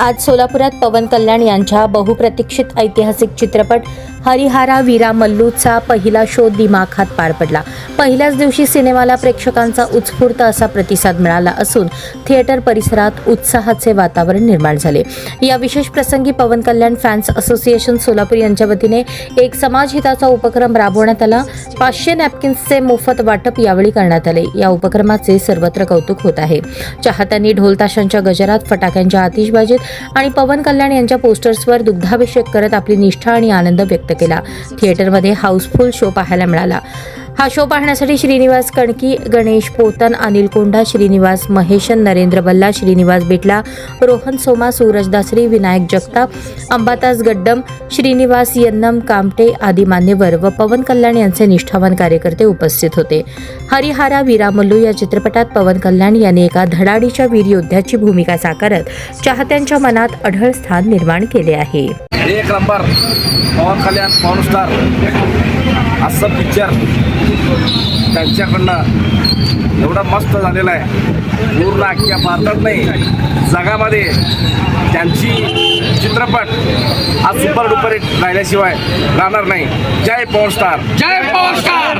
आज सोलापुरात पवन कल्याण यांच्या बहुप्रतीक्षित ऐतिहासिक चित्रपट हरिहारा वीरा मल्लूचा पहिला शो दिमाखात पार पडला. पहिल्याच दिवशी सिनेमाला प्रेक्षकांचा उत्स्फूर्त असा प्रतिसाद मिळाला असून थिएटर परिसरात उत्साहाचे वातावरण निर्माण झाले. या विशेष प्रसंगी पवन कल्याण फॅन्स असोसिएशन सोलापूर यांच्या वतीने एक समाजहिताचा उपक्रम राबवण्यात आला. पाचशे नॅपकिन्सचे मोफत वाटप यावेळी करण्यात आले. या उपक्रमाचे सर्वत्र कौतुक होत आहे. चाहत्यांनी ढोलताशांच्या गजरात फटाक्यांच्या आतिषबाजीत आणि पवन कल्याण यांच्या पोस्टर्सवर दुग्धाभिषेक करत आपली निष्ठा आणि आनंद व्यक्त केला. थिएटरमध्ये हाऊसफुल शो पाहायला मिळाला. हा शो पाहण्यासाठी श्रीनिवास कणकी गणेश पोतन अनिल कोंडा श्रीनिवास महेशन नरेंद्र बल्ला श्रीनिवास बिटला रोहन सोमा सूरज दासरी विनायक जगताप अंबातास गड्डम श्रीनिवास यन्नम कामटे आदी मान्यवर व पवन कल्याण यांचे निष्ठावान कार्यकर्ते उपस्थित होते. हरिहारा वीरा मल्लू या चित्रपटात पवन कल्याण यांनी एका धडाडीच्या वीर योद्ध्याची भूमिका साकारत चाहत्यांच्या मनात अढळ स्थान निर्माण केले आहे. एक नंबर पवन कल्याण पवन स्टार असं पिक्चर त्यांच्याकडनं एवढं मस्त झालेलं आहे. पूर्ण अख्ख्या भारतात नाही जगामध्ये त्यांची चित्रपट हा सुपर डुपर हिट राहिल्याशिवाय राहणार नाही. जय पवन स्टार. जय पवन स्टार.